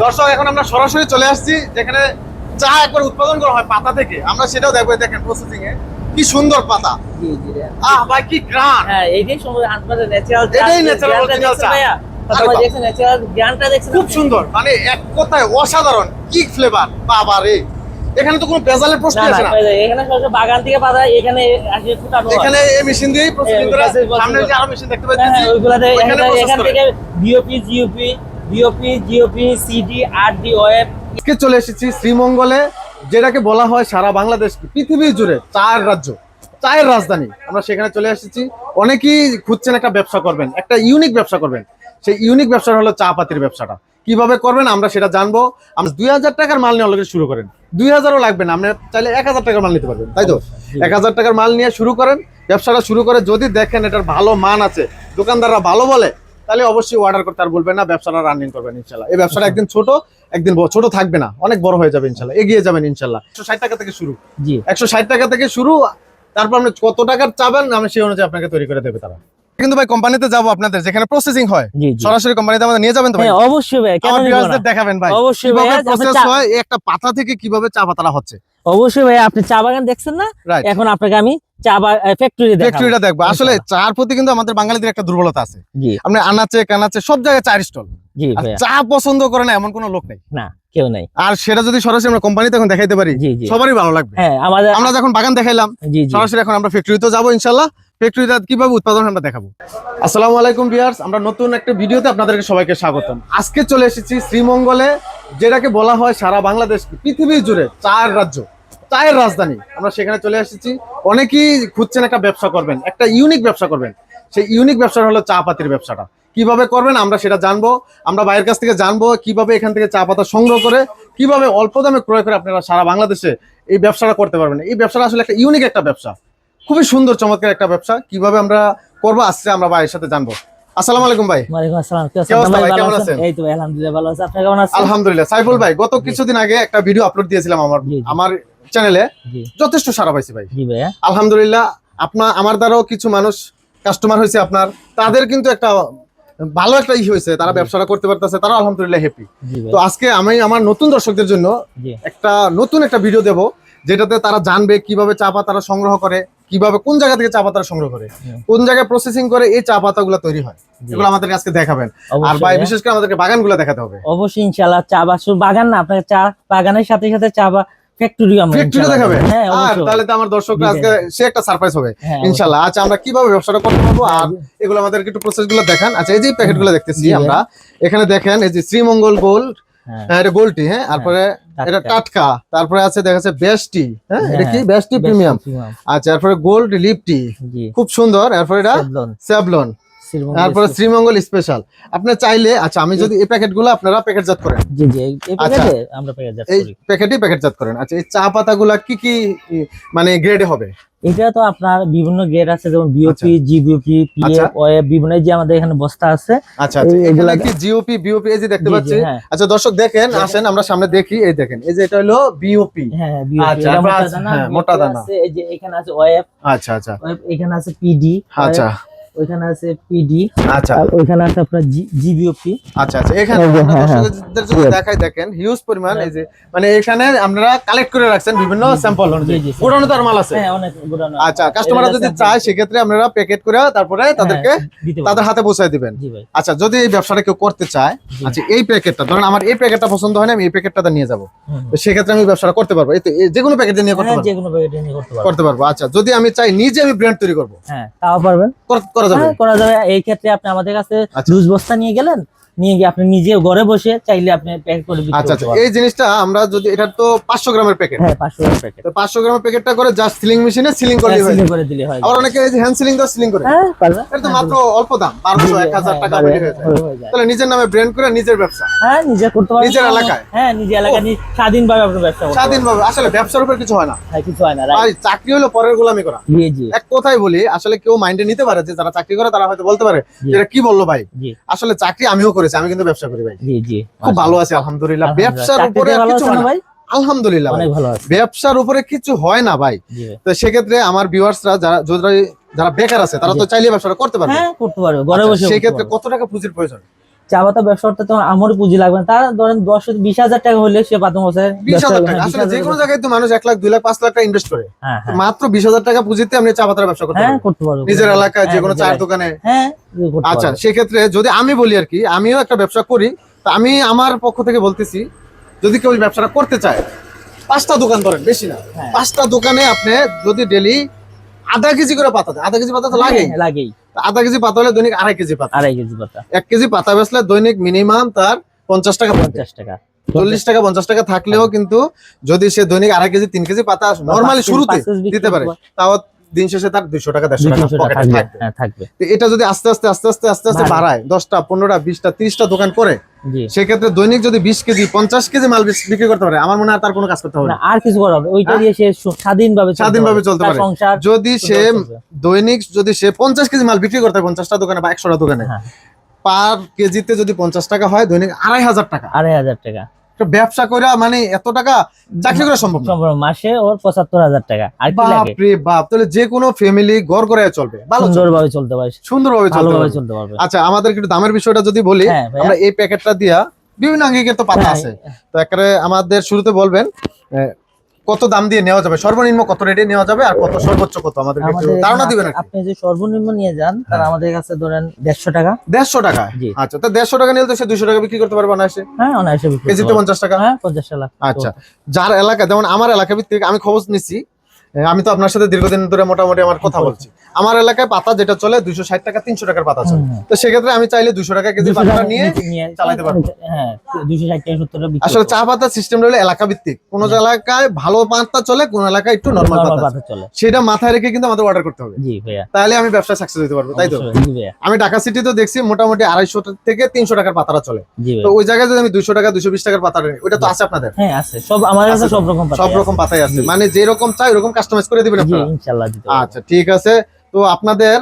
দর্শক এখন আমরা সরাসরি চলে আসছি যেখানে চা একবার উৎপাদন করা হয় পাতা থেকে। আমরা সেটাও দেখব দেখেন প্রসেসিং এ। কি সুন্দর পাতা। জি জি আহ ভাই কি গ্রান হ্যাঁ এইটাই ন্যাচারাল এটাই চা। ন্যাচারাল দেখছেন খুব সুন্দর। মানে এক কথায় অসাধারণ। কি ফ্লেভার বাবা রে। এখানে তো কোনো ভেজালের প্রশ্ন আছে না এখানে বাগান থেকে পাতা এখানে আসে ফুটানো এখানে এই মেশিন দিয়েই প্রসেসিং করে সামনে যে আরও মেশিন দেখতে হ্যাঁ, পাচ্ছি হ্যাঁ, ওইগুলাতে এখানে- এখান থেকে BOP GOP BOP GOP CD RD OF আজকে চলে এসেছি শ্রীমঙ্গলে যেটাকে বলা হয় সারা বাংলাদেশ পৃথিবী জুড়ে চায়ের রাজ্য চায়ের রাজধানী। আমরা সেখানে চলে এসেছি। অনেকেই খুঁজছেন একটা ব্যবসা করবেন একটা ইউনিক ব্যবসা করবেন। সেই ইউনিক ব্যবসা হলো চা পাতির ব্যবসাটা। কীভাবে করবেন আমরা সেটা জানব। আমরা দুই হাজার টাকার মাল নিয়ে অলরেডি শুরু করেন। দুই হাজারও লাগবে না আপনি চাইলে এক হাজার টাকার মাল নিতে পারবেন তাই তো? এক হাজার টাকার মাল নিয়ে শুরু করেন। ব্যবসাটা শুরু করে যদি দেখেন এটার ভালো মান আছে দোকানদাররা ভালো বলে তাহলে অবশ্যই অর্ডার করতে আর বলবেন না ব্যবসাটা রানিং করবেন ইনশাল্লাহ। এই ব্যবসাটা একদিন ছোট একদিন ছোট থাকবে না অনেক বড় হয়ে যাবে ইনশাল্লাহ এগিয়ে যাবেন ইনশাল্লাহ। একশো ষাট টাকা থেকে শুরু। জি। একশো ষাট টাকা থেকে শুরু তারপর আপনি কত টাকার চাবেন আমি সেই অনুযায়ী আপনাকে তৈরি করে দেবে তারা। কিন্তু ভাই কোম্পানিতে যাব আপনাদের যেখানে প্রসেসিং হয় সরাসরি কোম্পানিতে আমাদের নিয়ে যাবেন তো ভাই? হ্যাঁ অবশ্যই ভাই কেন না? দেখাবেন ভাই অবশ্যই কীভাবে ভাইয়া, প্রসেস হয় একটা পাতা থেকে কীভাবে চা পাতাটা হচ্ছে। অবশ্যই ভাই আপনি চা বাগান দেখছেন না? এখন আপনাকে আমি চা ফ্যাক্টরি ফ্যাক্টরিটা দেখব। আসলে চার প্রতি কিন্তু আমাদের বাঙালিদের একটা দুর্বলতা আছে। আপনি আনাচে কানাচে সব জায়গায় চায়ের স্টল। আর চা পছন্দ করে না এমন কোনো লোক নেই। না কেউ নাই। আর সেটা যদি সরাসরি আমরা কোম্পানিতে এখন দেখাইতে পারি জি জি। সবারই ভালো লাগবে। হ্যাঁ আমাদের আমরা যখন বাগান দেখাইলাম সরাসরি এখন আমরা ফ্যাক্টরিতে যাব ইনশাল্লাহ ফ্যাক্টরিটা কীভাবে উৎপাদন আমরা দেখাবো। আসসালামু আলাইকুম ভিউয়ার্স আমরা নতুন একটা ভিডিওতে আপনাদেরকে সবাইকে স্বাগতম। আজকে চলে এসেছি শ্রীমঙ্গলে যেটাকে বলা হয় সারা বাংলাদেশ পৃথিবী জুড়ে চায়ের রাজ্য। চায়ের রাজধানী। আমরা সেখানে চলে এসেছি। অনেকেই খুঁজছেন একটা ব্যবসা করবেন একটা ইউনিক ব্যবসা করবেন। সেই ইউনিক ব্যবসা হলো চা পাতির ব্যবসাটা। কীভাবে করবেন আমরা সেটা জানব। আমরা বাইরের কাছ থেকে জানব কীভাবে এখান থেকে চা পাতা সংগ্রহ করে কীভাবে অল্প দামে ক্রয় করে আপনারা সারা বাংলাদেশে এই ব্যবসাটা করতে পারবেন। এই ব্যবসাটা আসলে একটা ইউনিক একটা ব্যবসা। খুবই সুন্দর চমৎকার একটা ব্যবসা। কীভাবে আমরা করব আজকে আমরা ভাইয়ের সাথে জানব। আসসালামু আলাইকুম ভাই। ওয়ালাইকুম আসসালাম। কেমন আছেন? আছেন? এই তো আলহামদুলিল্লাহ ভালো আছে। আপনি কেমন আছেন? আলহামদুলিল্লাহ। সাইফুল ভাই গত কিছুদিন আগে একটা ভিডিও আপলোড দিয়েছিলাম আমার। আমার চ্যানেলে যথেষ্ট সারা পাইছি ভাই। আলহামদুলিল্লাহ আপনার আমার দ্বারাও কিছু মানুষ কাস্টমার হয়েছে আপনার। তাদের কিন্তু একটা ভালো একটা ই হয়েছে তারা ব্যবসাটা করতে পারতেছে তারা আলহামদুলিল্লাহ হ্যাপি তো আজকে আমি আমার নতুন দর্শকদের জন্য একটা নতুন একটা ভিডিও দেব যেটাতে তারা জানবে কীভাবে চা পাতারা সংগ্রহ করে কীভাবে কোন জায়গা থেকে চা পাতারা সংগ্রহ করে কোন জায়গায় প্রসেসিং করে এই চা পাতাগুলো তৈরি হয়। এগুলো আমাদেরকে আজকে দেখাবেন। আর ভাই বিশেষ করে আমাদেরকে বাগানগুলো দেখাতে হবে। অবশ্যই ইনশাআল্লাহ চা বাগান না আপনাকে চা বাগানের সাথে সাথে চা ফ্যাক্টরি আমরা ফ্যাক্টরি দেখাবে? হ্যাঁ আর তাহলে তো আমার দর্শকরা জি, আজকে সে একটা সারপ্রাইজ হবে। হ্যাঁ, আচ্ছা আমরা কীভাবে ব্যবসাটা করতে পারব? আর এগুলো আমাদেরকে একটু দেখান। আচ্ছা এই যে দেখতেছি আমরা। এখানে দেখেন এই যে শ্রীমঙ্গল গোল্ড হ্যাঁ। এটা গোল্ডটি হ্যাঁ তারপরে এটা টাটকা। তারপরে আছে দেখা যাচ্ছে বেস্টি হ্যাঁ এটা কি? হ্যাঁ, বেস্টি প্রিমিয়াম আচ্ছা তারপরে গোল্ড লিপটি। খুব সুন্দর। এরপরে এটা স্যাভলন তারপরে শ্রীমঙ্গল স্পেশাল আপনি চাইলে আচ্ছা আমি যদি এই প্যাকেটগুলো আপনারা প্যাকেটজাত করেন। জি জি এই এই আচ্ছা। প্যাকেটে আমরা প্যাকেট এই করি। প্যাকেটই প্যাকেটজাত করেন। আচ্ছা এই চা পাতাগুলা কি কি মানে গ্রেডে হবে? এটা তো আপনার বিভিন্ন গ্রেড আছে যেমন বিওপি জিবিওপি আচ্ছা। পিএফ ওএফ বিভিন্ন যে আমাদের এখানে বস্তা আছে। আচ্ছা আচ্ছা। এগুলা কি জিওপি বিওপি এই যে দেখতে পাচ্ছি? হ্যাঁ। আচ্ছা দর্শক দেখেন আসেন আমরা সামনে দেখি। এই দেখেন এই যে এটা হলো বিওপি হ্যাঁ বিওপি আচ্ছা, আমরা মোটা দানা হ্যাঁ, মোটা দানা। আছে, এই যে এখানে আছে ওএফ আচ্ছা আচ্ছা। এখানে আছে পিডি আচ্ছা। ওইখানে আছে পিডি আচ্ছা। ওইখানে আছে আপনার জিবিওপি আচ্ছা আচ্ছা এখানে হ্যাঁ, হ্যাঁ। দর্শকদের জন্য ঠিক আছে। দেখাই দেখেন হিউজ পরিমাণ এই যে মানে এখানে আপনারা কালেক্ট করে রাখছেন বিভিন্ন স্যাম্পল জি, তার মাল আছে। হ্যাঁ অনেক গুড়ানো আচ্ছা কাস্টমাররা যদি চায় সেক্ষেত্রে আপনারা প্যাকেট করে তারপরে তাদেরকে তাদের হাতে পৌঁছায় দিবেন। আচ্ছা যদি এই ব্যবসাটা কেউ করতে চায় আচ্ছা এই প্যাকেটটা ধরেন আমার এই প্যাকেটটা পছন্দ হয় না আমি এই প্যাকেটটা নিয়ে যাব। সেক্ষেত্রে আমি ব্যবসাটা করতে পারব। এই তো যে কোনো প্যাকেট নিয়ে করতে হ্যাঁ পারব। যে কোনো প্যাকেটে নিয়ে করতে পারব। আচ্ছা যদি আমি চাই নিজে আমি ব্র্যান্ড তৈরি করব। হ্যাঁ তাও পারবেন। কর- যাবে হ্যাঁ করা যাবে এই ক্ষেত্রে আপনি আমাদের কাছে আচ্ছা। লুজ বস্তা নিয়ে গেলেন নিয়ে গিয়ে আপনি নিজে ঘরে বসে চাইলে আপনি প্যাক করে আচ্ছা আচ্ছা। এই জিনিসটা আমরা যদি এটা তো পাঁচশো গ্রামের প্যাকেট হ্যাঁ পাঁচশো টাকার প্যাকেট তো পাঁচশো গ্রামের প্যাকেটটা করে জাস্ট সিলিং মেশিনে সিলিং করে দিবে সিলিং করে দিলে হয়। আবার অনেকে এই যে হ্যান্ড সিলিং দাও সিলিং করে হ্যাঁ পারবেন এটা তো মাত্র অল্প দাম বারোশো এক হাজার টাকা হ্যাঁ, হয়ে যায়। হয়ে- হয়ে। তাহলে নিজের নামে ব্র্যান্ড করে নিজের ব্যবসা। হ্যাঁ নিজে করতে পারবেন। নিজের এলাকায়? হ্যাঁ নিজের এলাকায় স্বাধীনভাবে আপনি ব্যবসা করতে স্বাধীনভাবে। আসলে ব্যবসার উপর কিছু হয় না। হ্যাঁ কিছু হয় না ভাই চাকরি হলো পরের গোলামি করা। জি জি। এক কথাই বলি আসলে কেউ মাইন্ডে নিতে পারে যে যারা চাকরি করে তারা হয়তো বলতে পারে। এটা কি বলল ভাই? আসলে চাকরি আমিও করেছি আমি কিন্তু ব্যবসা করি ভাই। জি জি। খুব ভালো আছে আলহামদুলিল্লাহ। ব্যবসার উপরে কিছু ভাই? আলহামদুলিল্লাহ অনেক ভালো আছে ব্যবসার উপরে কিছু হয় না ভাই। তো সেক্ষেত্রে আমার ভিউয়ার্সরা যারা যারা বেকার আছে তারা তো চাইলে ব্যবসাটা করতে পারবে। হ্যাঁ করতে পারবে। ঘরে আচ্ছা, বসে সেই ক্ষেত্রে কত টাকা পুঁজির প্রয়োজন? চা পাতা ব্যবসা করতে তোমার আমারও পুঁজি লাগবে না। তার ধরেন দশ বিশ হাজার টাকা হলে সে বিশ হাজার টাকা। আসলে যে কোনো জায়গায় তো মানুষ এক লাখ দুই লাখ পাঁচ লাখ টাকা ইনভেস্ট করে। হ্যাঁ হ্যাঁ। মাত্র বিশ হাজার টাকা পুঁজিতে আপনি চা পাতার ব্যবসা করতে হ্যাঁ করতে পারব। নিজের এলাকায় যে কোনো চায়ের দোকানে। হ্যাঁ আচ্ছা সেক্ষেত্রে যদি আমি বলি আর কি আমিও একটা ব্যবসা করি। তা আমি আমার পক্ষ থেকে বলতেছি যদি কেউ ব্যবসাটা করতে চায় পাঁচটা দোকান ধরেন বেশি না। পাঁচটা দোকানে আপনি যদি ডেলি আধা কেজি করে পাতা আধা কেজি পাতা তো লাগেই। লাগেই। আধা কেজি পাতা হলে দৈনিক আড়াই কেজি পাতা। আড়াই কেজি পাতা। এক কেজি পাতা বেচলে দৈনিক মিনিমাম তার পঞ্চাশ টাকা পঞ্চাশ টাকা। চল্লিশ টাকা পঞ্চাশ টাকা থাকলেও কিন্তু যদি সে দৈনিক আড়াই কেজি তিন কেজি পাতা নর্মালি শুরুতে দিতে পারে। তাও দিন শেষে তার দুইশো টাকা দেড়শো টাকা থাকবে হ্যাঁ এটা যদি আস্তে আস্তে আস্তে আস্তে আস্তে আস্তে বাড়ায় দশটা পনেরোটা বিশটা ত্রিশটা দোকান করে সেক্ষেত্রে দৈনিক যদি বিশ কেজি পঞ্চাশ কেজি মাল বিক্রি করতে পারে আমার মনে হয় আর তার কোনো কাজ করতে হবে না। আর কিছু করা হবে। ওইটা হ্যাঁ? দিয়ে সে স্বাধীন ভাবে স্বাধীনভাবে চলতে পারে। যদি সে দৈনিক যদি সে পঞ্চাশ কেজি মাল বিক্রি করতে হয় পঞ্চাশটা দোকানে বা একশোটা দোকানে হ্যাঁ। পার কেজিতে যদি পঞ্চাশ টাকা হয় দৈনিক আড়াই হাজার টাকা। আড়াই হাজার টাকা। ব্যবসা করে মানে এত টাকা চাকরি করা সম্ভব মাসে ওর পঁচাত্তর হাজার টাকা। আর কি বাপ তাহলে যে কোনো ফ্যামিলি ঘর করে চলবে। ভালো ভাবে চলতে পারে সুন্দরভাবে চলতে পারবে। চলতে পারবে। আচ্ছা আমাদের একটু দামের বিষয়টা যদি বলি হ্যাঁ আমরা এই প্যাকেটটা দিয়া বিভিন্ন আঙ্গিকের তো পাতা হ্যাঁ, আছে। তো একেবারে আমাদের শুরুতে বলবেন কত দাম দিয়ে নেওয়া যাবে? সর্বনিম্ন কত রেটে নেওয়া যাবে আর কত সর্বোচ্চ কত? আমাদের ধারণা দিবেন আপনি যে সর্বনিম্ন নিয়ে যান তার হ্যাঁ। আমাদের কাছে ধরেন দেড়শো টাকা। দেড়শো টাকা? আচ্ছা তো দেড়শো টাকা নিলে তো সে দুশো টাকা বিক্রি করতে পারবে না এসে হ্যাঁ অনায়াসে কেজিতে। পঞ্চাশ টাকা? হ্যাঁ পঞ্চাশ টাকা আচ্ছা যার এলাকা যেমন আমার এলাকা ভিত্তিক আমি খবর নিচ্ছি আমি তো আপনার সাথে দীর্ঘদিন ধরে মোটামুটি আমার কথা বলছি। আমার এলাকায় পাতা যেটা চলে দুইশো ষাট টাকা তিনশো টাকার পাতা চলে। তো সেক্ষেত্রে আমি চাইলে দুশো টাকা কেজি পাতা নিয়ে চালাতে পারব। হ্যাঁ দুশো আসলে চা পাতা সিস্টেম হলো এলাকা ভিত্তিক কোন এলাকায় ভালো পাতা চলে কোন এলাকায় একটু নর্মাল পাতা চলে। সেটা মাথায় রেখে কিন্তু আমাদের অর্ডার করতে হবে। তাহলে আমি ব্যবসা সাকসেস হতে পারব তাই তো? আমি ঢাকা সিটি তো দেখছি মোটামুটি আড়াইশো থেকে তিনশো টাকার পাতাটা চলে। তো ওই জায়গায় যদি আমি দুইশো টাকা দুশো বিশ টাকার পাতা ওটা তো আছে আপনাদের? হ্যাঁ আছে। সব কাছে সব রকম সব রকম পাতাই আছে। মানে যেরকম চাই ওরকম কাস্টমাইজ করে দিবেন আপনারা? ইনশাআল্লাহ দিতে আচ্ছা ঠিক আছে। তো আপনাদের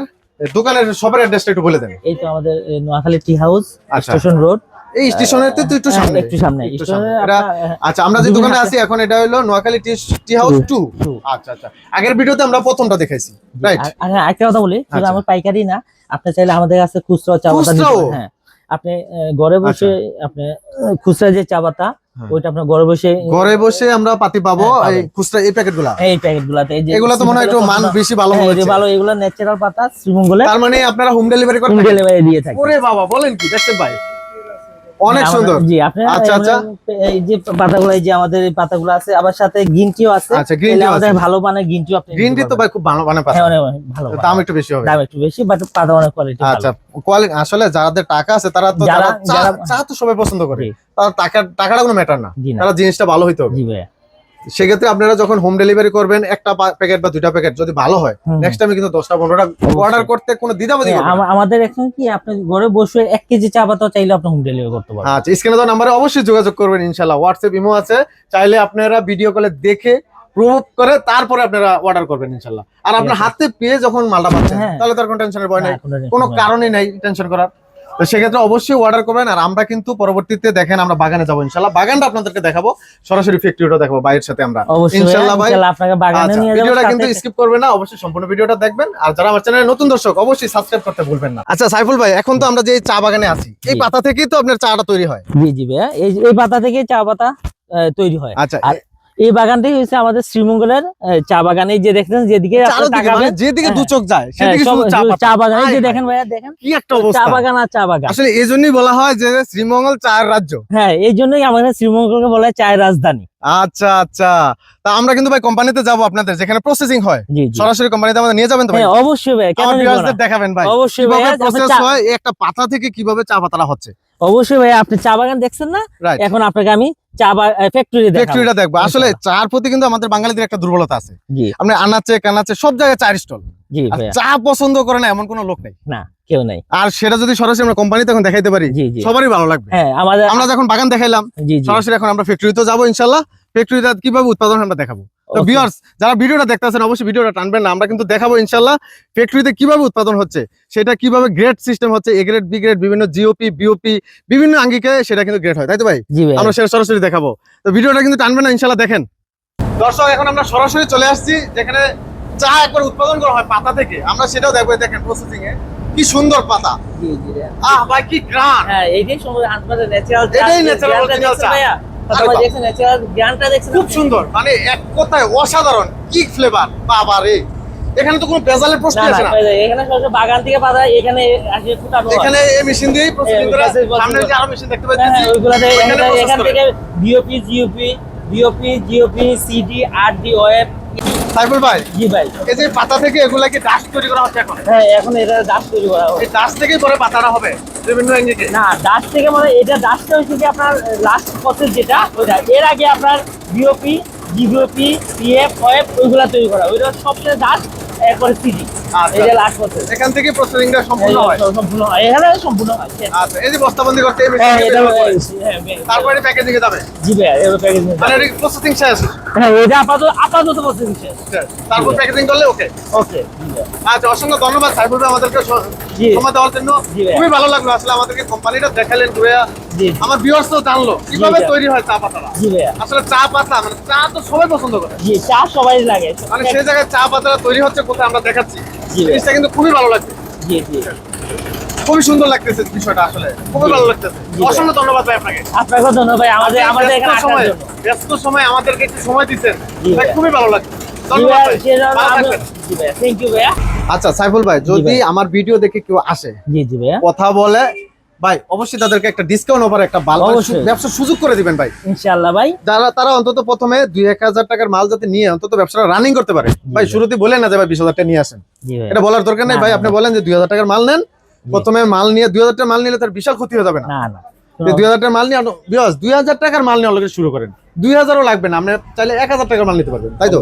দোকানের সবার অ্যাড্রেসটা একটু বলে দেন। এই তো আমাদের নোয়াখালী টি হাউস আচ্ছা। Station road. এই স্টেশনের তো একটু সামনে একটু সামনে। একটু সামনে। এটা- আচ্ছা আমরা যে দোকানে আছি এখন এটা হলো Noakhali tea tea house two. Two। আচ্ছা আচ্ছা। আগের ভিডিওতে আমরা প্রথমটা দেখাইছি রাইট? আর- আর হ্যাঁ, একটা কথা বলি শুধু আচ্ছা। আমার পাইকারি না আপনি চাইলে আমাদের কাছে খুচরা চা পাতা নিতে পারেন। হ্যাঁ। আপনি ঘরে বসে আপনি আহ, খুচরা যে চা পাতা হ্যাঁ। ওইটা আপনার ঘরে বসে ঘরে বসে আমরা পাতি পাবো হ্যাঁ, এই খুচরা এই প্যাকেটগুলা এই প্যাকেট গুলাতে এই যে এগুলা তো মনে হয় একটু মান বেশি ভালো হবে যে ভালো এগুলা ন্যাচারাল পাতা শ্রীমঙ্গলে তার মানে আপনারা হোম ডেলিভারি হোম করেন ডেলিভারি দিয়ে থাকেন ওরে বাবা বলেন কি? দেখতে ভাই? অনেক হ্যাঁ, সুন্দর। জি আপনি আচ্ছা, আচ্ছা। এই যে পাতাগুলো এই যে আমাদের এই পাতাগুলো আছে আবার সাথে গ্রিন টিও আছে। আচ্ছা গ্রিন টি আমাদের ভালো মানে গ্রিন টিও আপনি গ্রিন টি তো ভাই খুব ভালো মানে পাতা। হ্যাঁ ভালো দাম একটু বেশি হবে। দাম একটু বেশি বাট পাতা অনেক কোয়ালিটি আচ্ছা কোয়ালিটি আসলে যাদের টাকা আছে তারা তো যারা- চা- তো সবাই পছন্দ করে। তারা টাকা টাকাটা কোনো ম্যাটার না। তারা জিনিসটা ভালো হইতে হবে। জি ভাইয়া। সেক্ষেত্রে আপনারা যখন হোম ডেলিভারি করবেন একটা প্যাকেট বা দুইটা প্যাকেট যদি ভালো হয় নেক্সট টাইমে কিন্তু দশটা পনেরোটা অর্ডার করতে কোনো দ্বিধাবোধি হ্যাঁ, আমাদের এখন কি আপনি ঘরে বসে এক কেজি চা পাতা চাইলে আপনি হোম ডেলিভারি করতে পারবেন। আচ্ছা স্ক্রিনে দেওয়া নাম্বারে অবশ্যই যোগাযোগ করবেন ইনশাল্লাহ হোয়াটসঅ্যাপ ইমো আছে চাইলে আপনারা ভিডিও কলে দেখে প্রুভ করে তারপরে আপনারা অর্ডার করবেন ইনশাল্লাহ আর আপনার হাতে পেয়ে যখন মালটা পাচ্ছেন হ্যাঁ। তাহলে তার কোনো টেনশনের ভয় নাই। কোনো কারণই নাই টেনশন করার। তো সেক্ষেত্রে অবশ্যই অর্ডার করবেন আর আমরা কিন্তু পরবর্তীতে দেখেন আমরা বাগানে যাব ইনশাল্লাহ। বাগানটা আপনাদেরকে দেখাবো সরাসরি ফ্যাক্টরিটা দেখাবো বাইরের সাথে আমরা। ইনশাল্লাহ ভাই। আচ্ছা ভিডিওটা কিন্তু স্কিপ করবেন না অবশ্যই সম্পূর্ণ ভিডিওটা দেখবেন। আর যারা আমার চ্যানেলে নতুন দর্শক অবশ্যই সাবস্ক্রাইব করতে ভুলবেন না। আচ্ছা সাইফুল ভাই এখন তো আমরা যে চা বাগানে আছি এই পাতা থেকেই তো আপনার চাটা তৈরি হয়। জি জি ভাইয়া এই এই পাতা থেকে চা পাতা তৈরি হয়। আচ্ছা এই বাগানটাই হচ্ছে আমাদের শ্রীমঙ্গলের চা বাগানে। যে দেখছেন যেদিকে মানে যেদিকে দু। চোখ যায় হ্যাঁ, সেদিকে শুধু চা বাগানে। যে দেখেন ভাইয়া দেখেন। কি একটা চা বাগান আর চা বাগান। আসলে এই জন্যই বলা হয় যে শ্রীমঙ্গল চার রাজ্য। হ্যাঁ এই জন্যই আমাদের শ্রীমঙ্গলকে বলা হয় চায়ের রাজধানী। আচ্ছা আচ্ছা। তা আমরা কিন্তু ভাই কোম্পানিতে যাব আপনাদের যেখানে প্রসেসিং হয়। সরাসরি কোম্পানিতে আমাদের নিয়ে যাবেন তো ভাই? হ্যাঁ অবশ্যই ভাই কেন দেখাবেন ভাই। অবশ্যই প্রসেস হয় একটা পাতা থেকে কীভাবে চা পাতাটা হচ্ছে। অবশ্যই ভাই আপনি চা বাগান দেখছেন না? এখন আপনাকে আমি চা ফ্যাক্টরি ফ্যাক্টরিটা দেখব। আসলে চার প্রতি কিন্তু আমাদের বাঙালিদের একটা দুর্বলতা আছে। আপনি আনাচে কানাচে সব জায়গায় চার স্টল। চা পছন্দ করে না এমন কোনো লোক নেই। না কেউ নাই। আর সেটা যদি সরাসরি আমরা কোম্পানিতে এখন দেখাইতে পারি সবারই ভালো লাগবে। হ্যাঁ আমাদের আমরা যখন বাগান দেখাইলাম সরাসরি এখন আমরা ফ্যাক্টরিতে যাব ইনশাল্লাহ। ফ্যাক্টরিটা কীভাবে উৎপাদন আমরা দেখাবো? তো ভিউয়ার্স যারা ভিডিওটা দেখতেছেন অবশ্যই ভিডিওটা টানবেন না। আমরা কিন্তু দেখাবো ইনশাল্লাহ ফ্যাক্টরিতে কীভাবে উৎপাদন হচ্ছে সেটা কীভাবে গ্রেড সিস্টেম হচ্ছে এ গ্রেড বি গ্রেড বিভিন্ন জিওপি বিওপি বিভিন্ন আঙ্গিকে সেটা কিন্তু গ্রেড হয় তাই তো ভাই? আমরা সেটা সরাসরি দেখাবো। তো ভিডিওটা কিন্তু টানবেন না ইনশাল্লাহ দেখেন। দর্শক এখন আমরা সরাসরি চলে আসছি যেখানে চা একবার উৎপাদন করা হয় পাতা থেকে। আমরা সেটাও দেখব দেখেন প্রসেসিং এ। কি সুন্দর পাতা। জি জি আহ ভাই কি গ্রান হ্যাঁ এইটাই সময় ন্যাচারাল এটাই natural original চা। আরে খুব সুন্দর। মানে এক কথায় অসাধারণ। কি ফ্লেভার বাবা রে। এখানে তো কোনো ভেজালের প্রশ্ন আসে না। এখানে সরাসরি বাগান থেকে পাতা এখানে আসে ফুটানো। এখানে এই মেশিন দিয়েই প্রসেসিং করে। সামনে যে আরও মেশিন দেখতে পাচ্ছি ওইগুলাতে এখানে- থেকে BOP GOP BOP GOP CD RD web Saiful ভাই জি ভাই। এই যে পাতা থেকে এগুলা কি ডাস্ট তৈরি করা হচ্ছে এখন? হ্যাঁ এখন এটা ডাস্ট তৈরি করা হয় এই ডাস্ট থেকেই পরে পাতাটা হবে বিভিন্ন ইঞ্জিকে না ডাস্ট থেকে মানে এটা দাসটা হচ্ছে কি আপনার লাস্ট প্রসেস যেটা ওইটা। এর আগে আপনার বিওপি জিবিওপি পিএফ ওয়েব ওইগুলা তৈরি করা। ওইটা সবচেয়ে দাস এরপরে আচ্ছা। এটা লাস্ট প্রসেস এখান থেকে প্রসেসিংটা সম্পূর্ণ হয়? সম্পূর্ণ হয়। এখানে সম্পূর্ণ হয় আচ্ছা এই যে বস্তাবন্দি করতে এই হ্যাঁ মেশিন এটা তারপরে হ্যাঁ প্যাকেজিং এ যাবে? জি ভাই এবার প্যাকেজ মানে এটা প্রসেসিং শেষ? হ্যাঁ ওইটা আপাতত আপাতত প্রসেস শেষ। তারপর প্যাকেজিং করলে ওকে ওকে আচ্ছা অসংখ্য ধন্যবাদ সাইফুল ভাই আমাদেরকে সময় দেওয়ার জন্য। খুবই ভালো লাগল আসলে আমাদেরকে কোম্পানিটা দেখালেন ঘুরে। আমার ভিউয়ার্স তো জানলো কীভাবে তৈরি হয় চা পাতাটা? আসলে চা পাতা মানে চা তো সবাই পছন্দ করে। জি চা সবাই লাগে। মানে সেই জায়গায় চা পাতাটা তৈরি হচ্ছে কোথায় আমরা দেখাচ্ছি। জিনিসটা কিন্তু খুবই ভালো লাগছে। জি জি। খুবই সুন্দর লাগতেছে বিষয়টা আসলে। খুবই ভালো লাগতেছে। অসংখ্য ধন্যবাদ ভাই আপনাকে। আপনাকেও ধন্যবাদ ভাই। আমাদের আমাদের ব্যস্ত এখানে সময় ব্যস্ত সময় আমাদেরকে একটু সময় দিচ্ছেন। ভাই। খুবই ভালো লাগছে। আচ্ছা সাইফুল ভাই যদি আমার ভিডিও দেখে কেউ আসে জি জি ভাইয়া। কথা বলে ভাই অবশ্যই তাদেরকে একটা ডিসকাউন্ট অফার একটা ভালো। ব্যবসার সুযোগ করে দিবেন ভাই। ইনশাআল্লাহ ভাই। যারা তারা অন্তত প্রথমে দুই এক হাজার টাকার মাল যাতে নিয়ে অন্তত ব্যবসাটা রানিং করতে পারে। ভাই। শুরুতে বলেন না যে ভাই বিশ হাজার টাকা নিয়ে আসেন। এটা বলার দরকার নেই। ভাই আপনি বলেন যে দুই হাজার টাকার মাল নেন। প্রথমে মাল নিয়ে দুই হাজার টাকার মাল নিলে তার বিশাল ক্ষতি হয়ে যাবে না। না না। দুই হাজার টাকার মাল নিয়ে বিকজ দুই হাজার টাকার মাল নিয়ে অলরেডি শুরু করেন। দুই হাজারও লাগবে না। আপনি চাইলে এক হাজার টাকার মাল নিতে পারবেন তাই তো।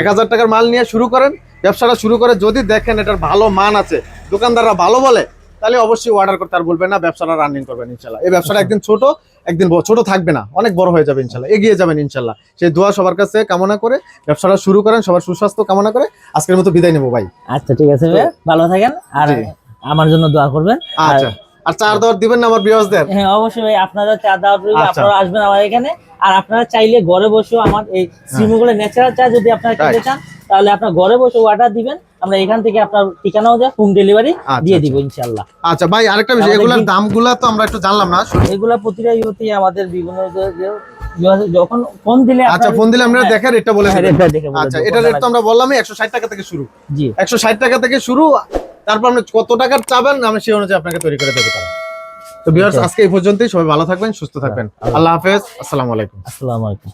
এক হাজার টাকার মাল নিয়ে শুরু করেন ব্যবসাটা শুরু করে যদি দেখেন এটার ভালো মান আছে দোকানদাররা ভালো বলে তাহলে অবশ্যই অর্ডার করতে আর বলবেন না ব্যবসাটা রানিং করবেন ইনশাল্লাহ। এই ব্যবসাটা একদিন ছোট একদিন ছোট থাকবে না অনেক বড় হয়ে যাবে ইনশাল্লাহ এগিয়ে যাবেন ইনশাল্লাহ। সেই দোয়া সবার কাছে কামনা করে ব্যবসাটা শুরু করেন সবার সুস্বাস্থ্য কামনা করে আজকের মতো বিদায় নেব ভাই। আচ্ছা ঠিক আছে ভালো থাকেন আর আমার জন্য দোয়া করবেন। আচ্ছা। আর চার দর দিবেন না আমার বিয়াসদের? হ্যাঁ অবশ্যই ভাই আপনারা চা দেওয়া প্রয়োজন আচ্ছা। আপনারা আসবেন আমার এখানে। আর আপনারা চাইলে ঘরে বসেও আমার এই শ্রীমঙ্গলের ন্যাচারাল চা যদি আপনারা খেতে চান তাহলে আপনার ঘরে বসে অর্ডার দিবেন। আমরা এখান থেকে আপনার ঠিকানাও দেয় হোম ডেলিভারি দিয়ে আচ্ছা। দিব ইনশাল্লাহ আচ্ছা ভাই আরেকটা বিষয় এগুলোর দামগুলা তো আমরা একটু জানলাম না। এগুলা প্রতিটা ইউতে আমাদের বিভিন্ন যে- যে- যে- যখন ফোন দিলে আচ্ছা ফোন দিলে আমরা হ্যাঁ, দেখেন রেটটা বলে হ্যাঁ, বলে আচ্ছা এটা রেট তো আমরা বললামই একশো ষাট টাকা থেকে শুরু। জি। একশো ষাট টাকা থেকে শুরু তারপর আপনি কত টাকার চাবেন আমি সেই অনুযায়ী আপনাকে তৈরি করে দেবো তো আচ্ছা। আজকে এই পর্যন্তই সবাই ভালো থাকবেন সুস্থ থাকবেন। আল্লাহ হাফেজ আসসালামু আলাইকুম। আসসালামু আলাইকুম।